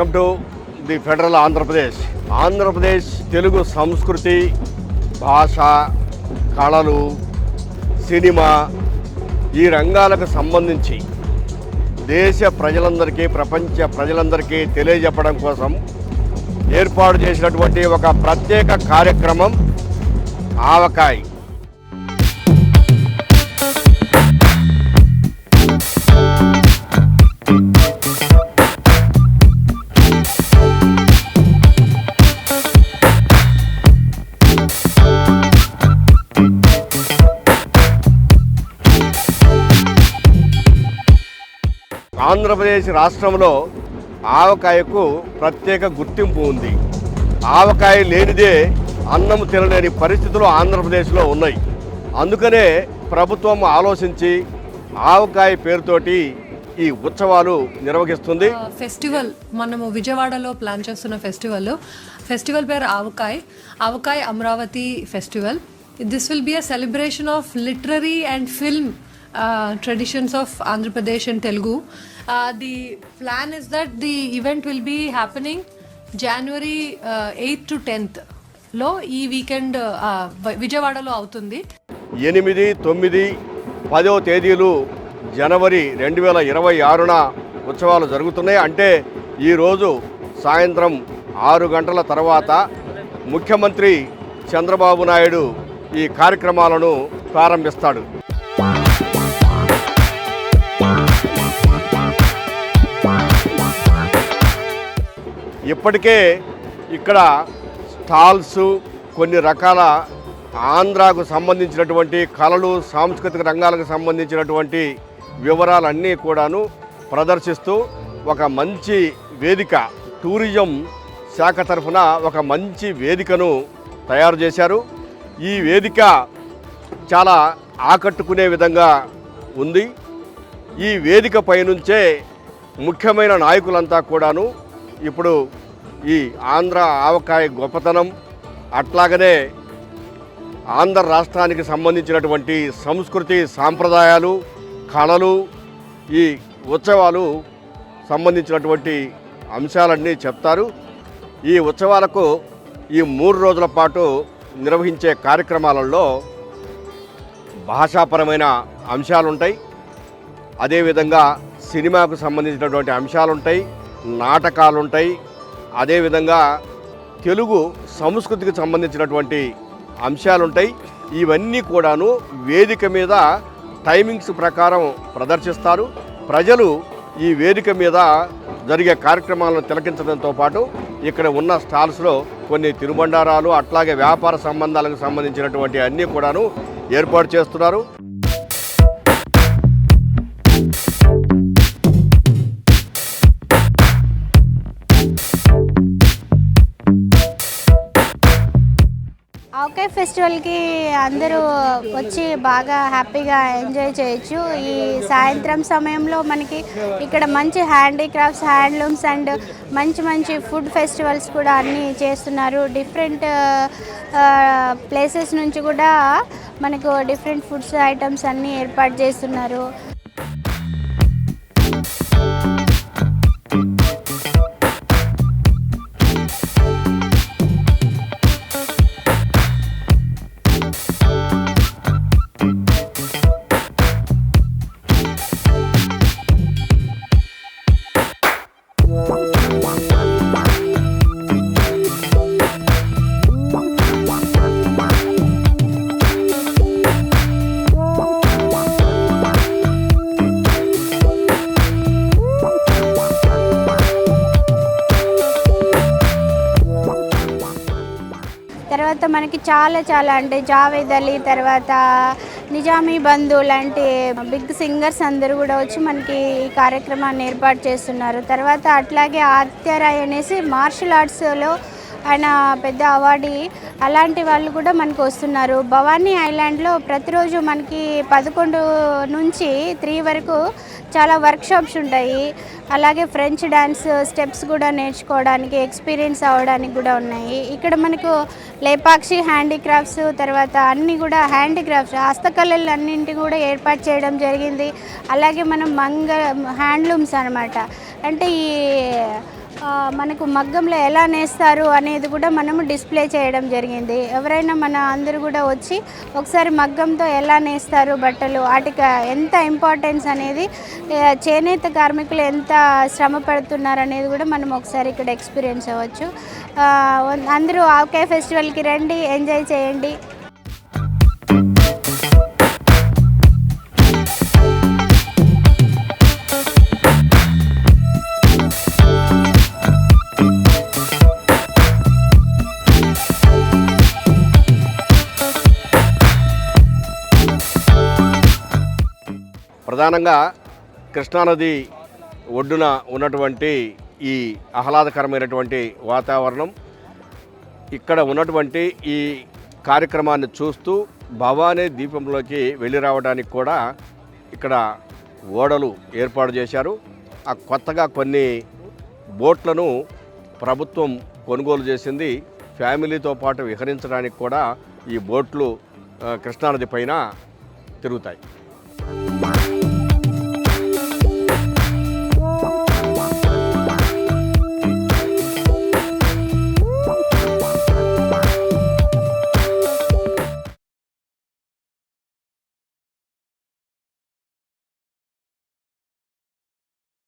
Welcome to the federal Andhra Pradesh. Andhra Pradesh Telugu సంస్కృతి భాష కళలు సినిమా ఈ రంగాలకు సంబంధించి దేశ ప్రజలందరికీ ప్రపంచ ప్రజలందరికీ తెలియజెప్పడం కోసం ఏర్పాటు చేసినటువంటి ఒక ప్రత్యేక కార్యక్రమం ఆవకాయ్. ఆంధ్రప్రదేశ్ రాష్ట్రంలో ఆవకాయకు ప్రత్యేక గుర్తింపు ఉంది. ఆవకాయ లేనిదే అన్నం తినలేని పరిస్థితులు ఆంధ్రప్రదేశ్లో ఉన్నాయి. అందుకనే ప్రభుత్వం ఆలోచించి ఆవకాయ పేరుతోటి ఈ ఉత్సవాలు నిర్వహిస్తుంది. ఫెస్టివల్ మనము విజయవాడలో ప్లాన్ చేస్తున్న ఫెస్టివల్. ఫెస్టివల్ పేరు Avakai. Avakai Amaravati festival. This will be a celebration of literary and film traditions of Andhra Pradesh and Telugu the plan is that the event will be happening January eighth to టెన్త్లో ఈ వీకెండ్ విజయవాడలో అవుతుంది. ఎనిమిది తొమ్మిది పదో తేదీలు జనవరి రెండు వేల ఇరవై ఆరున ఉత్సవాలు జరుగుతున్నాయి. అంటే ఈరోజు సాయంత్రం ఆరు గంటల తర్వాత ముఖ్యమంత్రి చంద్రబాబు నాయుడు ఈ కార్యక్రమాలను ప్రారంభిస్తాడు. ఇప్పటికే ఇక్కడ స్టాల్స్ కొన్ని రకాల ఆంధ్రాకు సంబంధించినటువంటి కళలు సాంస్కృతిక రంగాలకు సంబంధించినటువంటి వివరాలన్నీ కూడాను ప్రదర్శిస్తూ ఒక మంచి వేదిక టూరిజం శాఖ తరఫున ఒక మంచి వేదికను తయారు చేశారు. ఈ వేదిక చాలా ఆకట్టుకునే విధంగా ఉంది. ఈ వేదిక పైనుంచే ముఖ్యమైన నాయకులంతా కూడాను ఇప్పుడు ఈ ఆంధ్ర ఆవకాయ గొప్పతనం అట్లాగనే ఆంధ్ర రాష్ట్రానికి సంబంధించినటువంటి సంస్కృతి సాంప్రదాయాలు కళలు ఈ ఉత్సవాలు సంబంధించినటువంటి అంశాలన్నీ చెప్తారు. ఈ ఉత్సవాలకు ఈ మూడు రోజుల పాటు నిర్వహించే కార్యక్రమాలలో భాషాపరమైన అంశాలు ఉంటాయి అదేవిధంగా సినిమాకు సంబంధించినటువంటి అంశాలు ఉంటాయి నాటకాలు ఉంటాయి అదేవిధంగా తెలుగు సంస్కృతికి సంబంధించినటువంటి అంశాలు ఉంటాయి ఇవన్నీ కూడాను వేదిక మీద టైమింగ్స్ ప్రకారం ప్రదర్శిస్తారు. ప్రజలు ఈ వేదిక మీద జరిగే కార్యక్రమాలను తిలకించడంతో పాటు ఇక్కడ ఉన్న స్టాల్స్లో కొన్ని తిరుబండారాలు అట్లాగే వ్యాపార సంబంధాలకు సంబంధించినటువంటి అన్నీ కూడాను ఏర్పాటు చేస్తున్నారు. ఒకే ఫెస్టివల్కి అందరూ వచ్చి బాగా హ్యాపీగా ఎంజాయ్ చేయొచ్చు. ఈ సాయంత్రం సమయంలో మనకి ఇక్కడ మంచి హ్యాండీక్రాఫ్ట్స్ హ్యాండ్లూమ్స్ అండ్ మంచి మంచి ఫుడ్ ఫెస్టివల్స్ కూడా అన్నీ చేస్తున్నారు. డిఫరెంట్ ప్లేసెస్ నుంచి కూడా మనకు డిఫరెంట్ ఫుడ్స్ ఐటమ్స్ అన్నీ ఏర్పాటు చేస్తున్నారు. తర్వాత మనకి చాలా చాలా అంటే జావేద్ అలీ తర్వాత నిజామీ బంధు లాంటి బిగ్ సింగర్స్ అందరూ కూడా వచ్చి మనకి ఈ కార్యక్రమాన్ని ఏర్పాటు చేస్తున్నారు. తర్వాత అట్లాగే ఆదిత్యరాయ్ అనేసి మార్షల్ ఆర్ట్స్లో ఆయన పెద్ద అవార్డీ అలాంటి వాళ్ళు కూడా మనకు వస్తున్నారు. భవానీ ఐలాండ్లో ప్రతిరోజు మనకి పదకొండు నుంచి త్రీ వరకు చాలా వర్క్షాప్స్ ఉంటాయి. అలాగే ఫ్రెంచ్ డ్యాన్స్ స్టెప్స్ కూడా నేర్చుకోవడానికి ఎక్స్పీరియన్స్ అవ్వడానికి కూడా ఉన్నాయి. ఇక్కడ మనకు లేపాక్షి హ్యాండీక్రాఫ్ట్స్ తర్వాత అన్నీ కూడా హ్యాండీక్రాఫ్ట్స్ హస్తకళలు అన్నింటి కూడా ఏర్పాటు చేయడం జరిగింది. అలాగే మనం మంగ హ్యాండ్లూమ్స్ అనమాట అంటే ఈ మనకు మగ్గంలో ఎలా నేస్తారు అనేది కూడా మనము డిస్ప్లే చేయడం జరిగింది. ఎవరైనా మన అందరూ కూడా వచ్చి ఒకసారి మగ్గంతో ఎలా నేస్తారు బట్టలు వాటికి ఎంత ఇంపార్టెన్స్ అనేది చేనేత కార్మికులు ఎంత శ్రమ పడుతున్నారు అనేది కూడా మనం ఒకసారి ఇక్కడ ఎక్స్పీరియన్స్ అవ్వచ్చు. అందరూ ఆకే ఫెస్టివల్కి రండి ఎంజాయ్ చేయండి. ప్రధానంగా కృష్ణానది ఒడ్డున ఉన్నటువంటి ఈ ఆహ్లాదకరమైనటువంటి వాతావరణం ఇక్కడ ఉన్నటువంటి ఈ కార్యక్రమాన్ని చూస్తూ భవానీ దీపంలోకి వెళ్ళి రావడానికి కూడా ఇక్కడ ఓడలు ఏర్పాటు చేశారు. ఆ కొత్తగా కొన్ని బోట్లను ప్రభుత్వం కొనుగోలు చేసింది. ఫ్యామిలీతో పాటు విహరించడానికి కూడా ఈ బోట్లు కృష్ణానది పైన తిరుగుతాయి.